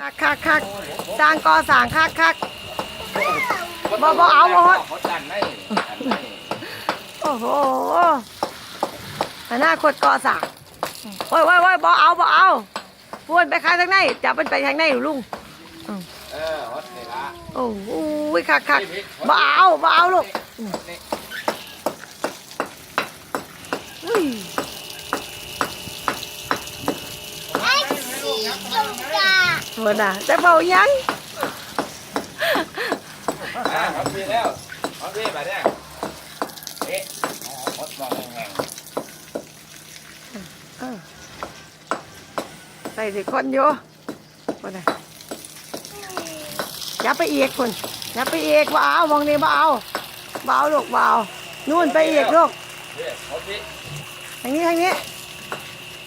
คักคักคักสร้างก่อสร้างคักคัก บ่บ่เอาบ่ฮอดเขาดันได้ดันได้โอ้โหอนาคตก่อสร้างโอ้ยโอ้ยโอ้ยบ่เอาบ่เอาพูนไปขายทางในจับมันไปทางในอยู่ลุงเออฮอตนี่ละโอ้โหคักคักบ่เอาบ่เอาลูกนี่อุ้ย หมดอะจะเบายังอ่าฮอตพี่แล้วฮอตพี่ไปเนี่ยเอ๊ะฮอตมองแห้งเออใส่สิคนอยู่หมดอะอย่าไปอีกคุณอย่าไปอีกบ่เอามองนี่บ่เอาบ่เอาลูกบ่เอานู่นไปอีกลูกๆเฮ้ยฮอตพี่ทางนี้ทางนี้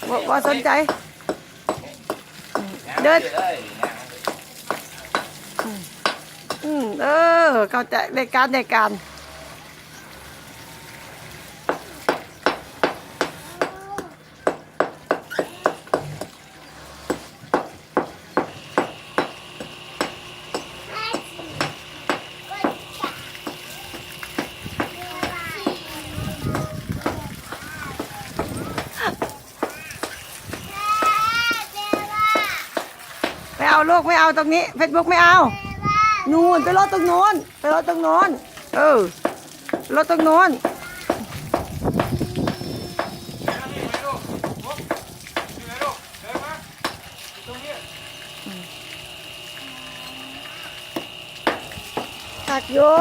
บ่บ่สนใจ เดิเดินนเลยอืมเออเข้าใจในการในการ ลูกไม่เอาตรงนี้เฟซบุ๊กไม่เอา นู่นไปรถตรงโน้นไปรถตรงโน้น เออรถตรงโน้นตักอยู่